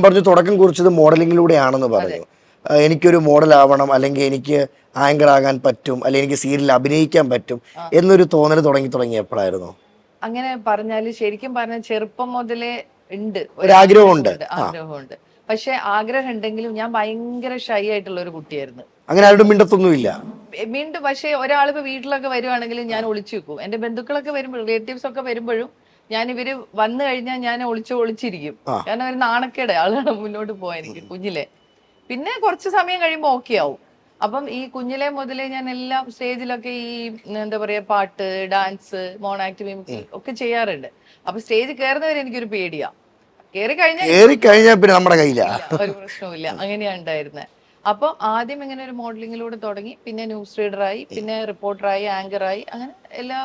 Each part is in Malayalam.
പറഞ്ഞു തുടക്കം കുറിച്ചത് മോഡലിങ്ങിലൂടെയാണെന്ന് പറഞ്ഞു. എനിക്കൊരു മോഡൽ ആവണം അല്ലെങ്കിൽ എനിക്ക് ആങ്കർ ആകാൻ പറ്റും അല്ലെങ്കിൽ എനിക്ക് സീരിയലിൽ അഭിനയിക്കാൻ പറ്റും എന്നൊരു തോന്നൽ തുടങ്ങി തുടങ്ങി എപ്പോഴായിരുന്നു അങ്ങനെ പറഞ്ഞാൽ ശരിക്കും പറഞ്ഞ ചെറുപ്പം മുതലേ ഉണ്ട്. ഒരു ആഗ്രഹമുണ്ട്. ആഗ്രഹമുണ്ട്. പക്ഷെ ആഗ്രഹം ഉണ്ടെങ്കിലും ഞാൻ ഭയങ്കര ഷൈ ആയിട്ടുള്ള ഒരു കുട്ടിയായിരുന്നു. അങ്ങനെ ആരുടെ മിണ്ടത്തൊന്നുമില്ല. വീണ്ടും പക്ഷെ ഒരാളിപ്പോ വീട്ടിലൊക്കെ വരുവാണെങ്കിലും ഞാൻ ഒളിച്ചു വെക്കും. എന്റെ ബന്ധുക്കളൊക്കെ വരുമ്പോഴും റിലേറ്റീവ്സ് ഒക്കെ വരുമ്പോഴും ഞാൻ ഇവർ വന്നു കഴിഞ്ഞാൽ ഞാൻ ഒളിച്ചു ഒളിച്ചിരിക്കും. കാരണം ഒരു നാണക്കേട് ആളാണ് മുന്നോട്ട് പോകാൻ എനിക്ക് കുഞ്ഞിലെ. പിന്നെ കുറച്ച് സമയം കഴിയുമ്പോൾ ഓക്കെ ആവും. അപ്പം ഈ കുഞ്ഞിലെ മുതലേ ഞാൻ എല്ലാം സ്റ്റേജിലൊക്കെ ഈ എന്താ പറയാ പാട്ട് ഡാൻസ് മോണാക്ട് മിമിക്രി ഒക്കെ ചെയ്യാറുണ്ട്. അപ്പൊ സ്റ്റേജ് കയറുന്നവരെ എനിക്കൊരു പേടിയാ. കയറി കഴിഞ്ഞാൽ ഏറി കഴിഞ്ഞാൽ പിന്നെ നമ്മുടെ കയ്യിലാ. ഒരു പ്രശ്നവുമില്ല. അങ്ങനെയാ ഉണ്ടായിരുന്നത് അപ്പൊ ആദ്യം ഇങ്ങനെ ഒരു മോഡലിങ്ങിലൂടെ തുടങ്ങി പിന്നെ ന്യൂസ് റീഡറായി പിന്നെ റിപ്പോർട്ടറായി ആങ്കറായി അങ്ങനെ എല്ലാ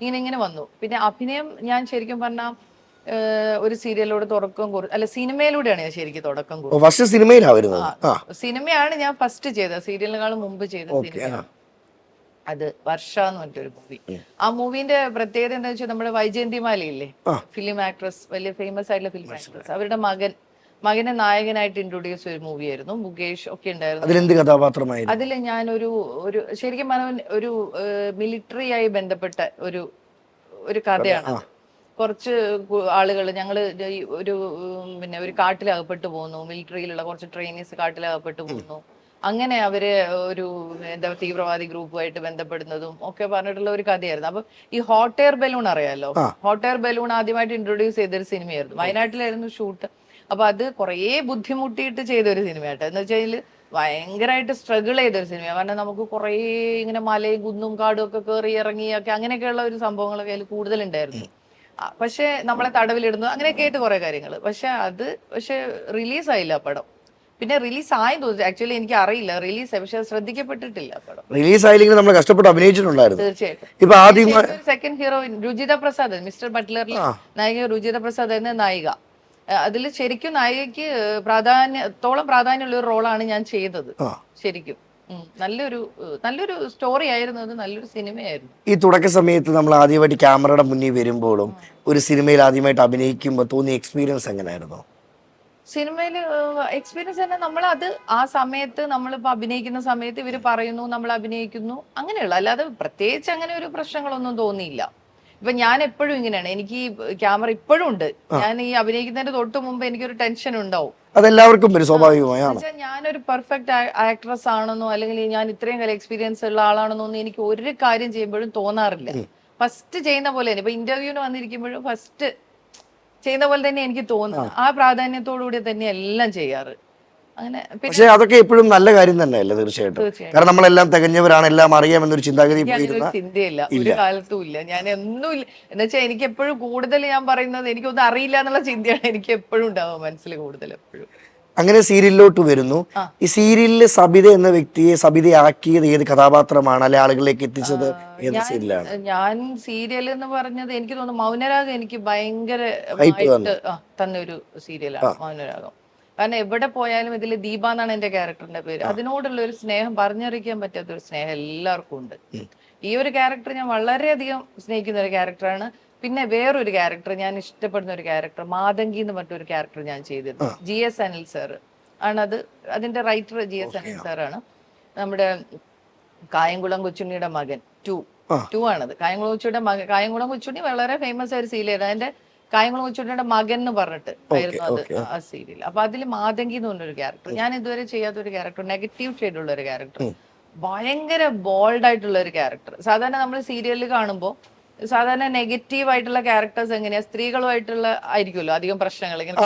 ഇങ്ങനെ ഇങ്ങനെ വന്നു. പിന്നെ അഭിനയം ഞാൻ ശരിക്കും പറഞ്ഞാൽ ഒരു സീരിയലിലൂടെ തുടക്കം കുറി അല്ല സിനിമയിലൂടെയാണ് ഞാൻ ശരിക്കും തുടക്കം ഫസ്റ്റ് സിനിമയിലാണ് സിനിമയാണ് ഞാൻ ഫസ്റ്റ് ചെയ്തത്. സീരിയലിനെക്കാളും മുമ്പ് ചെയ്ത സിനിമ അത് വർഷ എന്ന് പറഞ്ഞിട്ടൊരു മൂവി ആ മൂവിന്റെ പ്രത്യേകത എന്താ വെച്ചാൽ നമ്മുടെ വൈജയന്തിമാലയില്ലേ. ഫിലിം ആക്ട്രസ് വലിയ ഫേമസ് ആയിട്ടുള്ള ഫിലിം ആക്ട്രസ് അവരുടെ മകൻ മകനെ നായകനായിട്ട് ഇൻട്രൊഡ്യൂസ് ഒരു മൂവി ആയിരുന്നു. മുകേഷ് ഒക്കെ ഉണ്ടായിരുന്നു. അതിലെന്ത് കഥാപാത്രമായിരുന്നു? അതിൽ ഞാനൊരു ഒരു ശരിക്കും മനോൻ ഒരു മിലിറ്ററി ആയി ബന്ധപ്പെട്ട ഒരു ഒരു കഥയാണ് കുറച്ച് ആളുകൾ ഞങ്ങൾ ഒരു പിന്നെ ഒരു കാട്ടിലകപ്പെട്ടു പോകുന്നു മിലിറ്ററിയിലുള്ള കുറച്ച് ട്രെയിനീസ് കാട്ടിലകപ്പെട്ടു പോകുന്നു അങ്ങനെ അവർ ഒരു എന്താ തീവ്രവാദി ഗ്രൂപ്പുമായിട്ട് ബന്ധപ്പെടുന്നതും ഒക്കെ പറഞ്ഞിട്ടുള്ള ഒരു കഥയായിരുന്നു. അപ്പൊ ഈ ഹോട്ട് എയർ ബലൂൺ അറിയാലോ? ഹോട്ട് എയർ ബലൂൺ ആദ്യമായിട്ട് ഇൻട്രൊഡ്യൂസ് ചെയ്തൊരു സിനിമയായിരുന്നു. വയനാട്ടിലായിരുന്നു ഷൂട്ട്. അപ്പൊ അത് കുറേ ബുദ്ധിമുട്ടിയിട്ട് ചെയ്ത ഒരു കേട്ടോ എന്ന് വെച്ചാൽ ഭയങ്കരമായിട്ട് സ്ട്രഗിൾ ചെയ്ത ഒരു സിനിമയാണ് കാരണം നമുക്ക് കുറേ ഇങ്ങനെ മലയും കുന്നും കാടും ഒക്കെ കയറി ഇറങ്ങി ഒക്കെ അങ്ങനെയൊക്കെയുള്ള ഒരു സംഭവങ്ങളൊക്കെ അതിൽ കൂടുതലുണ്ടായിരുന്നു. പക്ഷെ നമ്മളെ തടവിലിടുന്നു. അങ്ങനെയൊക്കെ ആയിട്ട് കുറെ കാര്യങ്ങൾ പക്ഷെ അത് പക്ഷെ റിലീസ് ആയില്ല പടം. പിന്നെ റിലീസ് ആയെന്ന് തോന്നുന്നു. ആക്ച്വലി എനിക്ക് അറിയില്ല. റിലീസ് പക്ഷെ അത് ശ്രദ്ധിക്കപ്പെട്ടിട്ടില്ല പടം. റിലീസ് ആയില്ലെങ്കിൽ നമ്മൾ കഷ്ടപ്പെട്ട് അഭിനയിച്ചിട്ടുണ്ടായിരുന്നു. തീർച്ചയായിട്ടും. ഇപ്പൊ ആദ്യം second heroine Ruchita Prasad mister ബട്ട്ലറിൽ. നായിക രുചിത പ്രസാദ് എന്ന നായിക. അതിൽ ശരിക്കും നായികയ്ക്ക് പ്രാധാന്യത്തോളം പ്രാധാന്യമുള്ള ഒരു റോളാണ് ഞാൻ ചെയ്തത്. ശരിക്കും. നല്ലൊരു നല്ലൊരു സ്റ്റോറി ആയിരുന്നു അത്. നല്ലൊരു സിനിമയായിരുന്നു. ഈ തുടക്ക സമയത്ത് നമ്മൾ ആദ്യമായിട്ട് ക്യാമറയുടെ മുന്നിൽ വരുമ്പോഴും ഒരു സിനിമയിൽ ആദ്യമായിട്ട് അഭിനയിക്കുമ്പോൾ തോന്നിയ എക്സ്പീരിയൻസ് എങ്ങനെയായിരുന്നു? സിനിമയിൽ എക്സ്പീരിയൻസ് തന്നെ നമ്മൾ അത് ആ സമയത്ത് നമ്മളിപ്പോൾ അഭിനയിക്കുന്ന സമയത്ത് ഇവർ പറയുന്നു നമ്മൾ അഭിനയിക്കുന്നു അങ്ങനെയുള്ള. അല്ലാതെ പ്രത്യേകിച്ച് അങ്ങനെ ഒരു പ്രശ്നങ്ങളൊന്നും തോന്നിയില്ല. ഇപ്പൊ ഞാൻ എപ്പോഴും ഇങ്ങനെയാണ്. എനിക്ക് ഈ ക്യാമറ ഇപ്പോഴും ഉണ്ട്. ഞാൻ ഈ അഭിനയിക്കുന്നതിന്റെ തൊട്ട് മുമ്പ് എനിക്കൊരു ടെൻഷൻ ഉണ്ടാവും. അതെല്ലാവർക്കും വരും സ്വാഭാവികമായാണ്. ഞാനൊരു പെർഫെക്റ്റ് ആക്ട്രസ് ആണെന്നോ അല്ലെങ്കിൽ ഞാൻ ഇത്രയും കാലം എക്സ്പീരിയൻസ് ഉള്ള ആളാണെന്നോ ഒന്നും എനിക്ക് ഒരു കാര്യം ചെയ്യുമ്പോഴും തോന്നാറില്ല. ഫസ്റ്റ് ചെയ്യുന്ന പോലെ തന്നെ ഇപ്പൊ ഇന്റർവ്യൂവിന് വന്നിരിക്കുമ്പോഴും ഫസ്റ്റ് ചെയ്യുന്ന പോലെ തന്നെ എനിക്ക് തോന്നുന്നു. ആ. പ്രാധാന്യത്തോടു കൂടി തന്നെ എല്ലാം ചെയ്യാറ്. പക്ഷെ അതൊക്കെ എപ്പോഴും നല്ല കാര്യം തന്നെയല്ലേ തീർച്ചയായിട്ടും. കാരണം നമ്മളെല്ലാം തികഞ്ഞവരാണ് എല്ലാം അറിയാമെന്നൊരു ചിന്താഗതി എനിക്ക് അങ്ങനെ ഒരു ചിന്തയില്ല. ഒരു കാലത്തും ഇല്ല. ഞാൻ എന്നും ഇല്ല. എന്ന് വെച്ചാൽ എനിക്ക് എപ്പോഴും കൂടുതൽ ഞാൻ പറയുന്നത് എനിക്കൊന്നും അറിയില്ല എന്നുള്ള ചിന്തയാണ് എനിക്ക് എപ്പോഴും ഉണ്ടാവുക മനസ്സിൽ കൂടുതൽ എപ്പോഴും. അങ്ങനെ സീരിയലിലോട്ട് വരുന്നു. ഈ സീരിയലിൽ സബിത എന്ന വ്യക്തിയെ സബിതയാക്കിയത് ഏത് കഥാപാത്രമാണ്? അല്ലെ ആളുകളിലേക്ക് എത്തിച്ചത് ഏത് സീരിയലാണ്? ഞാൻ സീരിയൽ എന്ന് പറഞ്ഞത് എനിക്ക് തോന്നുന്നു മൗനരാഗം എനിക്ക് ഭയങ്കര തന്നെ ഒരു തന്നൊരു സീരിയലാണ് മൗനരാഗം. കാരണം എവിടെ പോയാലും ഇതിൽ ദീപ എന്നാണ് എന്റെ ക്യാരക്ടറിന്റെ പേര്. അതിനോടുള്ള ഒരു സ്നേഹം പറഞ്ഞറിയിക്കാൻ പറ്റാത്ത ഒരു സ്നേഹം എല്ലാവർക്കും ഉണ്ട്. ഈ ഒരു ക്യാരക്ടർ ഞാൻ വളരെയധികം സ്നേഹിക്കുന്ന ഒരു ക്യാരക്ടറാണ്. പിന്നെ വേറൊരു ക്യാരക്ടർ ഞാൻ ഇഷ്ടപ്പെടുന്ന ഒരു ക്യാരക്ടർ മാതങ്കി എന്ന് പറഞ്ഞൊരു ക്യാരക്ടർ ഞാൻ ചെയ്തത് ജി എസ് അനിൽ സാർ അത്. അതിന്റെ റൈറ്റർ ജി എസ് അനിൽ സാറാണ്. നമ്മുടെ കായംകുളം കൊച്ചുണ്ണിയുടെ മകൻ ടു. ടു ആണത്. കായംകുളം കൊച്ചുണ്ണിയുടെ മകൻ കായംകുളം കൊച്ചുണ്ണി വളരെ ഫേമസ് ആയ ഒരു സീരിയൽ അതിന്റെ കായംകുളം കൊച്ചുണ്ണിയുടെ മകൻ എന്ന് പറഞ്ഞിട്ട് ആയിരുന്നു അത് ആ. സീരിയൽ അപ്പൊ അതിൽ മാതങ്കി എന്ന് പറഞ്ഞൊരു ക്യാരക്ടർ. ഞാൻ ഇതുവരെ ചെയ്യാത്ത ഒരു ക്യാരക്ടർ നെഗറ്റീവ് ഷെയ്ഡ് ഉള്ള ഒരു ക്യാരക്ടർ ഭയങ്കര ബോൾഡ് ആയിട്ടുള്ള ഒരു ക്യാരക്ടർ. സാധാരണ നമ്മൾ സീരിയലിൽ കാണുമ്പോൾ സാധാരണ നെഗറ്റീവ് ആയിട്ടുള്ള ക്യാരക്ടേഴ്സ് എങ്ങനെയാ? സ്ത്രീകളുമായിട്ടുള്ള ആയിരിക്കുമല്ലോ അധികം പ്രശ്നങ്ങൾ ഇങ്ങനെ.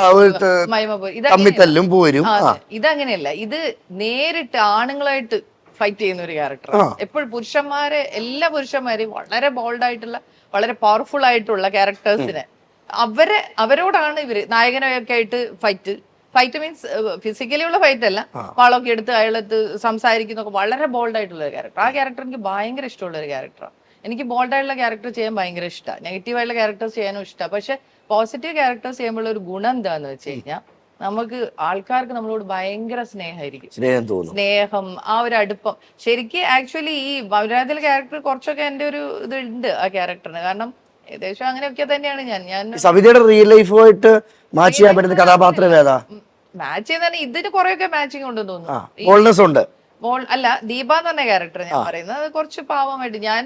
ഇതങ്ങനെയല്ല. ഇത് നേരിട്ട് ആണുങ്ങളായിട്ട് ഫൈറ്റ് ചെയ്യുന്ന ഒരു ക്യാരക്ടർ എപ്പോഴും പുരുഷന്മാരെ എല്ലാ പുരുഷന്മാരെയും വളരെ ബോൾഡ് ആയിട്ടുള്ള വളരെ പവർഫുൾ ആയിട്ടുള്ള ക്യാരക്ടേഴ്സിനെ അവരെ അവരോടാണ് ഇവർ നായകനൊക്കെ ആയിട്ട് ഫൈറ്റ് ഫൈറ്റ് മീൻസ് ഫിസിക്കലി ഉള്ള ഫൈറ്റ് അല്ല. വാളൊക്കെ എടുത്ത് അയാളത്ത് സംസാരിക്കുന്നൊക്കെ വളരെ ബോൾഡ് ആയിട്ടുള്ള ഒരു ക്യാരക്ടർ ആ ക്യാരക്ടർ എനിക്ക് ഭയങ്കര ഇഷ്ടമുള്ള ഒരു ക്യാരക്ടറാണ് എനിക്ക് ബോൾഡ് ആയിട്ടുള്ള ക്യാരക്ടർ ചെയ്യാൻ ഭയങ്കര ഇഷ്ടമാണ് നെഗറ്റീവ് ആയിട്ടുള്ള ക്യാരക്ടർ ചെയ്യാനും ഇഷ്ടമാണ് പക്ഷെ പോസിറ്റീവ് ക്യാരക്ടേഴ്സ് ചെയ്യുമ്പോൾ ഒരു ഗുണം എന്താന്ന് വെച്ച് കഴിഞ്ഞാൽ നമുക്ക് ആൾക്കാർക്ക് നമ്മളോട് ഭയങ്കര സ്നേഹമായിരിക്കും. സ്നേഹം തോന്നും. സ്നേഹം ആ ഒരു അടുപ്പം. ശരിക്കും ആക്ച്വലി ഈ വൈരാതിലെ ക്യാരക്ടർ കുറച്ചൊക്കെ എന്റെ ഒരു ഇത് ഉണ്ട് ആ ക്യാരക്ടറിന് കാരണം ഏകദേശം അങ്ങനെയൊക്കെ തന്നെയാണ് ഞാൻ ഞാൻ സവിതയുടെ റിയൽ ലൈഫുമായിട്ട് മാച്ച് ചെയ്യാൻ പറ്റുന്ന കഥാപാത്രം ഏതാ? മാച്ച് ചെയ്യുന്ന ഇതിന് കുറെയൊക്കെ മാച്ചിങ് ഉണ്ടെന്ന് തോന്നുന്നു. ഉണ്ട്. മോൾ അല്ല ദീപ എന്ന് പറഞ്ഞ ക്യാരക്ടർ ഞാൻ പറയുന്നത്. കുറച്ച് പാവമായിട്ട് ഞാൻ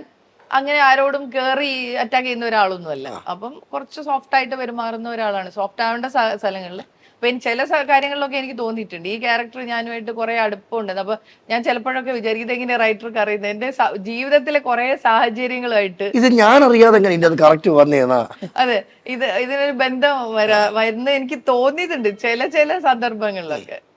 അങ്ങനെ ആരോടും കേറി അറ്റാക്ക് ചെയ്യുന്ന ഒരാളൊന്നും അല്ല അപ്പം കുറച്ച് സോഫ്റ്റ് ആയിട്ട് പെരുമാറുന്ന ഒരാളാണ്. സോഫ്റ്റ് ആവേണ്ട സ്ഥലങ്ങളിൽ. അപ്പൊ ചില കാര്യങ്ങളിലൊക്കെ എനിക്ക് തോന്നിയിട്ടുണ്ട്. ഈ ക്യാരക്ടർ ഞാനുമായിട്ട് കുറെ അടുപ്പമുണ്ട്. അപ്പൊ ഞാൻ ചിലപ്പോഴൊക്കെ വിചാരിക്കുന്നത് എങ്ങനെ റൈറ്റർക്ക് അറിയുന്നത്. എന്റെ ജീവിതത്തിലെ കുറെ സാഹചര്യങ്ങളുമായിട്ട് ഇത് ഞാൻ അറിയാതെ കറക്റ്റ് അതെ. ഇത് ഇതിനൊരു ബന്ധം വരാ വരുന്ന എനിക്ക് തോന്നിയിട്ടുണ്ട്. ചില ചില സന്ദർഭങ്ങളിലൊക്കെ.